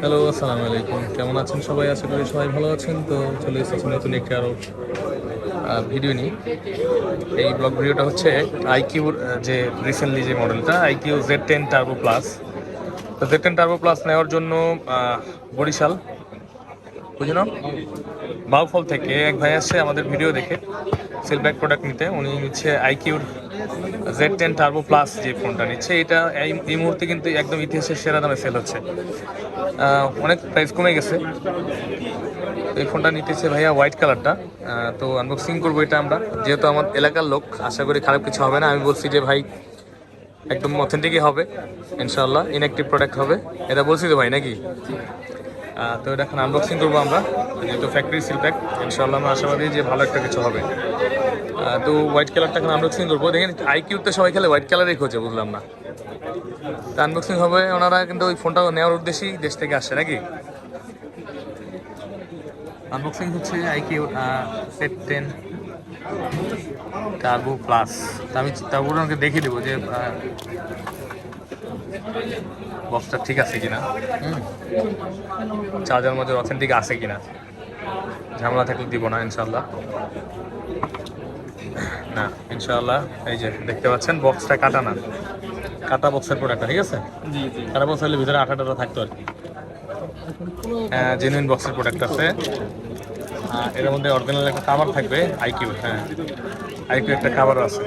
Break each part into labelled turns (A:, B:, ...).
A: Hello আসসালামু আলাইকুম। কেমন আছেন সবাই? আশা করি সবাই ভালো আছেন। তো চলে এসেছি নতুন একটি আরও ভিডিও নিয়ে। এই ব্লগ ভিডিওটা হচ্ছে আইকিউর যে রিসেন্টলি যে মডেলটা iQOO Z ten turbo plus তো জেড টেন টার্বো প্লাস নেওয়ার জন্য বরিশাল বুঝলো বাউফল থেকে এক ভাই আসছে আমাদের ভিডিও দেখে সেলব্যাক প্রোডাক্ট নিতে। উনি নিচ্ছে আইকিউর জেড টেন টার্বো প্লাস যে ফোনটা নিচ্ছে, এটা এই মুহূর্তে কিন্তু একদম ইতিহাসের সেরা দামে সেল হচ্ছে। অনেক প্রাইস কমে গেছে। এই ফোনটা নিতেছে ভাইয়া হোয়াইট কালারটা তো আনবক্সিং করব এটা আমরা। যেহেতু আমার এলাকার লোক, আশা করি খারাপ কিছু হবে না। আমি বলছি যে ভাই, একদম অথেন্টিকই হবে। ইনশাল্লাহ ইনঅ্যাক্টিভ প্রোডাক্ট হবে। এটা বলছি তো ভাই নাকি? তো এটা এখন আনবক্সিং করব আমরা। যেহেতু ফ্যাক্টরি সিল প্যাক ইনশাল্লাহ আমরা আশাবাদী যে ভালো একটা কিছু হবে। তো হোয়াইট কালারটা এখন করব। দেখেন আইকিউতে সবাই খেলে হোয়াইট কালারই খোঁজে, বুঝলাম না। তো আনবক্সিং হবে, ওনারা কিন্তু ওই ফোনটা নেওয়ার উদ্দেশ্যেই দেশ থেকে আসছে, নাকি? আনবক্সিং হচ্ছে iQOO set ten turbo plus আমি তারপর ওনাকে দেখিয়ে দেবো যে বক্সটা ঠিক আছে কিনা। চার্জার মধ্যে অথেন্টিক আছে কিনা। ঝামেলা থাকলে দিব না ইনশাল্লাহ না ইনশাল্লাহ এই যে দেখতে পাচ্ছেন বক্সটা কাটা না। কাটা বক্সের প্রোডাক্টটা ঠিক আছে? কাটা বক্স হলে ভিতরে আঠাটা থাকতো আর কি। হ্যাঁ জেনুইন বক্সের প্রোডাক্ট আছে। এর মধ্যে অরিজিনাল একটা কাভার থাকবে আইকিউ হ্যাঁ। আইকিউ একটা কাভারও আছে।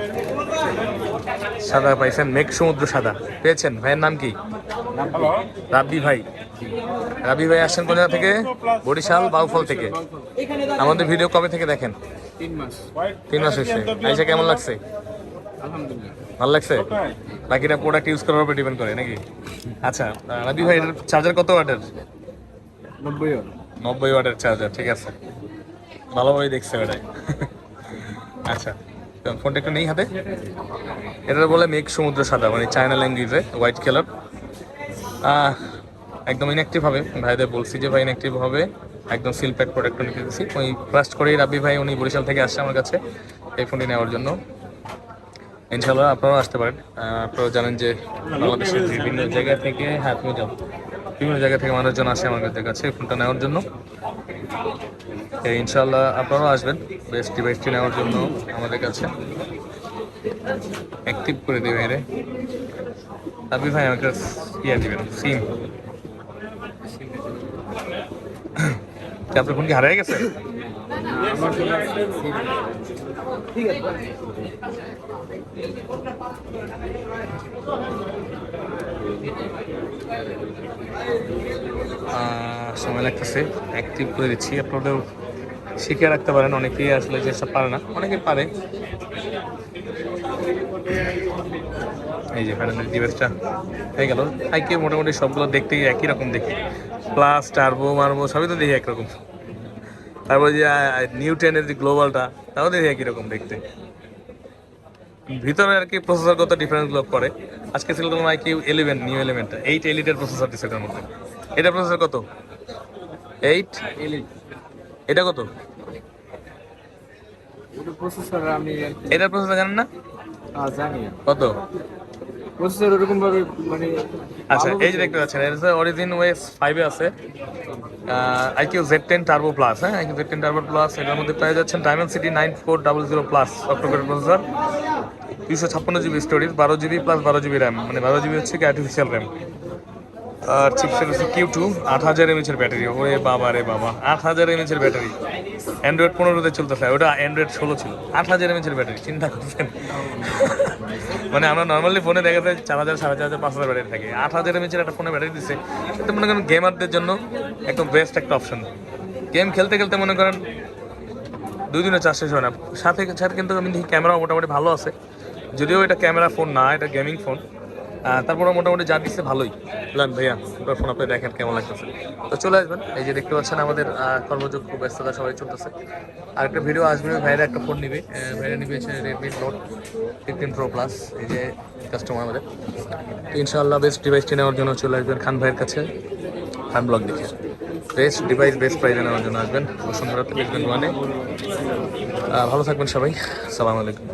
A: সাদা পাইছেন মেঘ সমুদ্র সাদা। পেয়েছেন ভাইয়ের নাম কি? রাব্বি ভাই। রাবি ভাই আসছেন কোন জায়গা থেকে? বরিশাল বাউফল থেকে। আমাদের ভিডিও কবে থেকে দেখেন?
B: তিন মাস।
A: তিন মাস হয়েছে। আইসা কেমন লাগছে?
B: আলহামদুলিল্লাহ।
A: ভালো লাগছে? বাকিটা প্রোডাক্ট ইউজ করার উপর ডিপেন্ড করে নাকি? আচ্ছা রাব্বি ভাই এটার চার্জার কত ওয়াটের
B: নব্বই ওর
A: নব্বই ওয়াটের চার্জার ঠিক আছে। ভালোভাবে দেখছে ওটাই। আচ্ছা তো ফোনটা একটু নেই হাতে? এটা বলে মেঘ সমুদ্র সাদা মানে চায়না ল্যাঙ্গুয়েজে হোয়াইট কালার একদম ইনঅ্যাক্টিভ হবে ভাইদের বলছি যে ভাই ইনঅ্যাক্টিভ হবে। একদম সিল প্যাক প্রোডাক্ট নিতে দিচ্ছি ওই ফার্স্ট করেই রাব্বি ভাই, উনি বরিশাল থেকে আসছে আমার কাছে এই ফোনটি নেওয়ার জন্য। ইনশাল্লাহ আপনারাও আসতে পারেন। আপনারা জানেন যে বাংলাদেশের বিভিন্ন জায়গা থেকে হ্যাঁ তুমি যাও। বিভিন্ন জায়গা থেকে মানুষজন আসে আমাদের কাছে এই ফোনটা নেওয়ার জন্য। ইনশাল্লাহ আপনারাও আসবেন বেস্ট ডিভাইসটি নেওয়ার জন্য আমাদের কাছে। অ্যাক্টিভ করে দেবে রে আপনি ভাই, আমাকে ইয়ে দিবেন সিম আপনার ফোন কি হারিয়ে গেছে? সময় লাগতেছে। অ্যাক্টিভ করে দিচ্ছি। আপনারাও শিখে রাখতে পারেন। অনেকেই আসলে যেসব পারে না। অনেকে পারে। এই যে প্যানেলের ডিভাইসটা হয়ে গেল। আইকে মোটামুটি সবগুলো দেখতেই একই রকম দেখি। প্লাস টার্বো মার্বো সবই তো দেখি একরকম। তারপর যে নিউটেনের যে গ্লোবালটা তাও দেখি একই রকম দেখতে। ভিতরে আর কি প্রসেসরগত ডিফারেন্সগুলো করে। আজকে ছিল তোমার আইকিউ ইলেভেন নিউ ইলেভেনটা এইট এলিটের প্রসেসর দিচ্ছে এটার মধ্যে। এটা প্রসেসর কত? এইট
B: এলিট
A: এটা কত?
B: ওটা প্রসেসর আমি
A: এটার প্রসেসর জানেন না?
B: জানি
A: কত?
B: প্রসেসর ওরকম ভাবে মানে
A: আচ্ছা এই যে দেখতে পাচ্ছেন এটা অরিজিন ওয়েস ফাইভে আছে iQOO Z ten turbo plus হ্যাঁ iQOO Z ten turbo plus এটার মধ্যে পেয়ে যাচ্ছেন Dimensity nine four double zero plus October processor দুইশো ছাপ্পান্ন জিবি স্টোরেজ বারো জিবি প্লাস বারো জিবি র্যাম মানে বারো জিবি হচ্ছে কি আর্টিফিশিয়াল র্যাম আর চিপসেট হচ্ছে কিউ টু আট হাজার এমএচের ব্যাটারি ওরে বাবা রে বাবা আট হাজার এমএচের ব্যাটারি অ্যান্ড্রয়েড পনেরোতে চলতেছে ওটা অ্যান্ড্রয়েড ষোলো ছিল আট হাজার এমএচের ব্যাটারি চিন্তা করছেন মানে আমরা নর্মালি ফোনে দেখা যায় চার হাজার, সাড়ে চার হাজার, পাঁচ হাজার ব্যাটারি থাকে। আট হাজার এমএচের একটা ফোনে ব্যাটারি দিচ্ছে এটা মনে করেন গেমারদের জন্য একদম বেস্ট একটা অপশন গেম খেলতে খেলতে মনে করেন দুই দিনে চার শেষ হয় না। সাথে সাথে কিন্তু আমি দেখি ক্যামেরা মোটামুটি ভালো আছে। যদিও এটা ক্যামেরা ফোন না, এটা গেমিং ফোন তারপরে মোটামুটি যা দিচ্ছে ভালোই। বুঝলেন ভাইয়া ফোন আপনি দেখেন কেমন লাগতেছে। তো চলে আসবেন, এই যে দেখতে পাচ্ছেন আমাদের কর্মযোগ কর্মযোগ্য ব্যস্ততা সবাই চলতেছে। আর একটা ভিডিও আসবে ভাইরা একটা ফোন নিবে। ভাইরা নিবে হচ্ছে Redmi note fifteen pro plus এই যে কাস্টমার আমাদের। তো ইনশাআল্লাহ বেস্ট ডিভাইসটি নেওয়ার জন্য চলে আসবেন খান ভাইয়ের কাছে। খান ব্লগ দেখে। বেস্ট ডিভাইস বেস্ট প্রাইজে নেওয়ার জন্য আসবেন। বসুন্ধরা দেখবেন ওয়ানে ভালো থাকবেন সবাই। সালাম আলাইকুম।